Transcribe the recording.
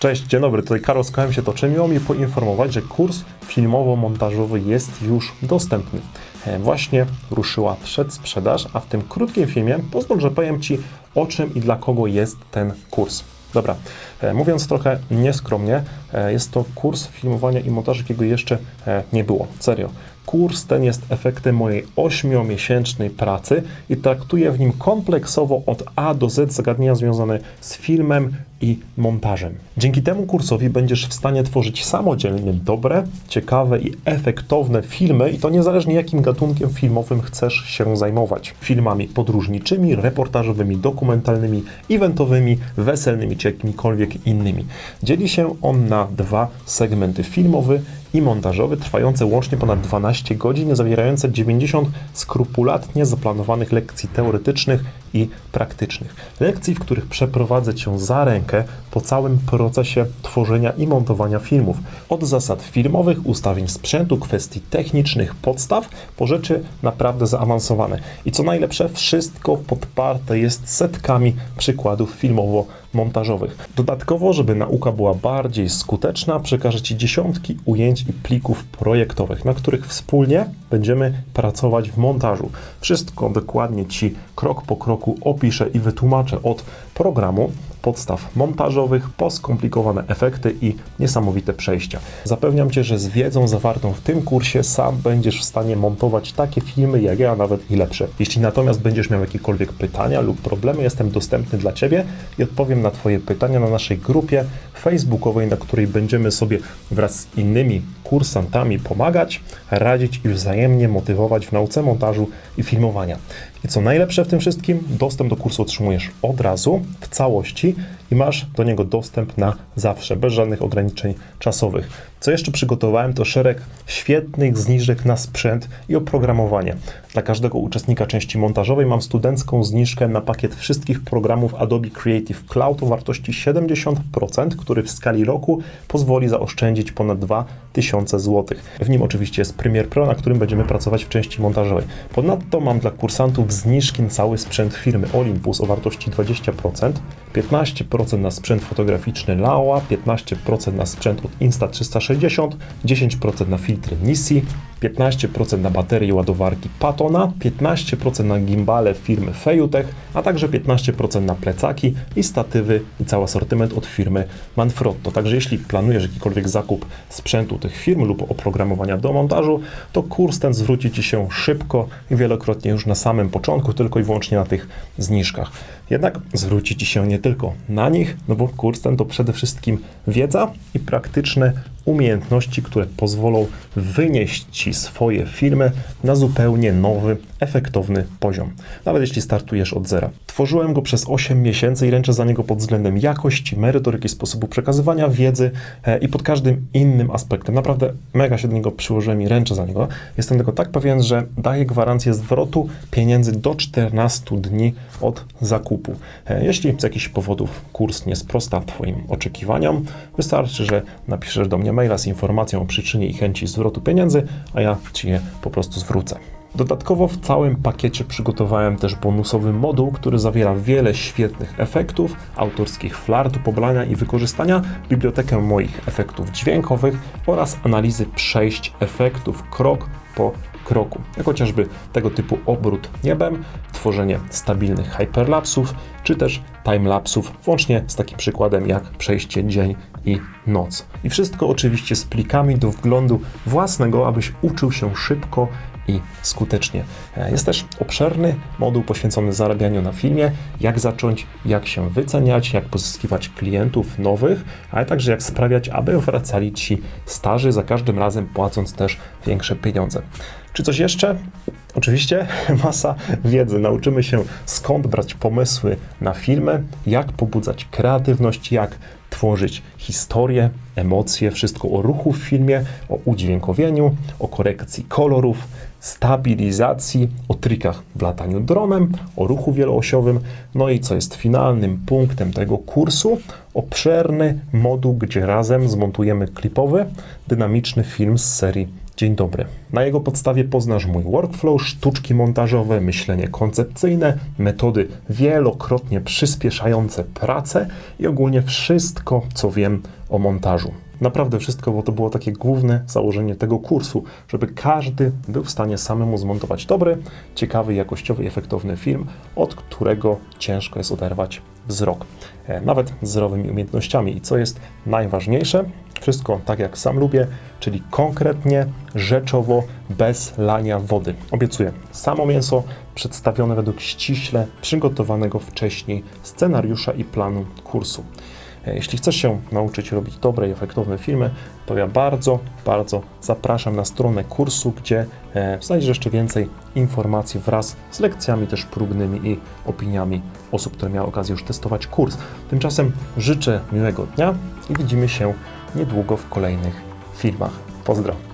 Cześć, dzień dobry, tutaj Karol z kołem się toczy. Miło mi poinformować, że kurs filmowo-montażowy jest już dostępny. E, Właśnie ruszyła przedsprzedaż, a w tym krótkim filmie pozwól, że powiem Ci o czym i dla kogo jest ten kurs. Dobra, e, mówiąc trochę nieskromnie, e, jest to kurs filmowania i montażu, jakiego jeszcze nie było. Serio. Kurs ten jest efektem mojej ośmiomiesięcznej pracy i traktuję w nim kompleksowo od A do Z zagadnienia związane z filmem i montażem. Dzięki temu kursowi będziesz w stanie tworzyć samodzielnie dobre, ciekawe i efektowne filmy i to niezależnie jakim gatunkiem filmowym chcesz się zajmować. Filmami podróżniczymi, reportażowymi, dokumentalnymi, eventowymi, weselnymi czy jakimikolwiek innymi. Dzieli się on na dwa segmenty filmowy i montażowy, trwające łącznie ponad 12 godzin, zawierające 90 skrupulatnie zaplanowanych lekcji teoretycznych i praktycznych. Lekcji, w których przeprowadzę Cię za rękę po całym procesie tworzenia i montowania filmów. Od zasad filmowych, ustawień sprzętu, kwestii technicznych, podstaw, po rzeczy naprawdę zaawansowane. I co najlepsze, wszystko podparte jest setkami przykładów filmowo-montażowych. Dodatkowo, żeby nauka była bardziej skuteczna, przekażę Ci dziesiątki ujęć i plików projektowych, na których wspólnie będziemy pracować w montażu. Wszystko dokładnie Ci krok po kroku opiszę i wytłumaczę od programu, podstaw montażowych, po skomplikowane efekty i niesamowite przejścia. Zapewniam Cię, że z wiedzą zawartą w tym kursie sam będziesz w stanie montować takie filmy jak ja, nawet i lepsze. Jeśli natomiast będziesz miał jakiekolwiek pytania lub problemy, jestem dostępny dla Ciebie i odpowiem na Twoje pytania na naszej grupie facebookowej, na której będziemy sobie wraz z innymi kursantami pomagać, radzić i wzajemnie motywować w nauce montażu i filmowania. I co najlepsze w tym wszystkim, dostęp do kursu otrzymujesz od razu, w całości i masz do niego dostęp na zawsze, bez żadnych ograniczeń czasowych. Co jeszcze przygotowałem, to szereg świetnych zniżek na sprzęt i oprogramowanie. Dla każdego uczestnika części montażowej mam studencką zniżkę na pakiet wszystkich programów Adobe Creative Cloud o wartości 70%, który w skali roku pozwoli zaoszczędzić ponad 2000 zł. W nim oczywiście jest Premiere Pro, na którym będziemy pracować w części montażowej. Ponadto mam dla kursantów zniżki na cały sprzęt firmy Olympus o wartości 20%, 15% na sprzęt fotograficzny Laowa, 15% na sprzęt od Insta360, 10% na filtry Nisi, 15% na baterie ładowarki Patona, 15% na gimbale firmy Feutech, a także 15% na plecaki i statywy i cały asortyment od firmy Manfrotto. Także jeśli planujesz jakikolwiek zakup sprzętu tych firm lub oprogramowania do montażu, to kurs ten zwróci Ci się szybko i wielokrotnie już na samym początku, tylko i wyłącznie na tych zniżkach. Jednak zwróci Ci się nie tylko na nich, no bo kurs ten to przede wszystkim wiedza i praktyczne umiejętności, które pozwolą wynieść Ci swoje filmy na zupełnie nowy, efektowny poziom. Nawet jeśli startujesz od zera. Tworzyłem go przez 8 miesięcy i ręczę za niego pod względem jakości, merytoryki, sposobu przekazywania wiedzy e, i pod każdym innym aspektem. Naprawdę mega się do niego przyłożyłem i ręczę za niego. Jestem tego tak pewien, że daję gwarancję zwrotu pieniędzy do 14 dni od zakupu. E, Jeśli z jakichś powodów kurs nie sprosta Twoim oczekiwaniom, wystarczy, że napiszesz do mnie maila z informacją o przyczynie i chęci zwrotu pieniędzy, a ja Ci je po prostu zwrócę. Dodatkowo w całym pakiecie przygotowałem też bonusowy moduł, który zawiera wiele świetnych efektów, autorskich flar do pobrania i wykorzystania, bibliotekę moich efektów dźwiękowych oraz analizy przejść efektów krok po kroku, jak chociażby tego typu obrót niebem, tworzenie stabilnych hyperlapsów, czy też timelapsów, włącznie z takim przykładem jak przejście dzień i noc. I wszystko oczywiście z plikami do wglądu własnego, abyś uczył się szybko i skutecznie. E, Jest też obszerny moduł poświęcony zarabianiu na filmie, jak zacząć, jak się wyceniać, jak pozyskiwać klientów nowych, ale także jak sprawiać, aby wracali ci starzy, za każdym razem płacąc też większe pieniądze. Czy coś jeszcze? Oczywiście masa wiedzy. Nauczymy się skąd brać pomysły na filmy, jak pobudzać kreatywność, jak tworzyć historię, emocje, wszystko o ruchu w filmie, o udźwiękowieniu, o korekcji kolorów, stabilizacji, o trikach w lataniu dronem, o ruchu wieloosiowym, no i co jest finalnym punktem tego kursu, obszerny moduł, gdzie razem zmontujemy klipowy, dynamiczny film z serii. Dzień dobry. Na jego podstawie poznasz mój workflow, sztuczki montażowe, myślenie koncepcyjne, metody wielokrotnie przyspieszające pracę i ogólnie wszystko wszystko, co wiem o montażu. Naprawdę wszystko, bo to było takie główne założenie tego kursu, żeby każdy był w stanie samemu zmontować dobry, ciekawy, jakościowy, efektowny film, od którego ciężko jest oderwać wzrok. E, Nawet z zerowymi umiejętnościami. I co jest najważniejsze, wszystko tak jak sam lubię, czyli konkretnie, rzeczowo, bez lania wody. Obiecuję, samo mięso przedstawione według ściśle przygotowanego wcześniej scenariusza i planu kursu. E, Jeśli chcesz się nauczyć robić dobre i efektowne filmy, to ja bardzo, bardzo zapraszam na stronę kursu, gdzie e, znajdziesz jeszcze więcej informacji wraz z lekcjami też próbnymi i opiniami osób, które miały okazję już testować kurs. Tymczasem życzę miłego dnia i widzimy się niedługo w kolejnych filmach. Pozdro!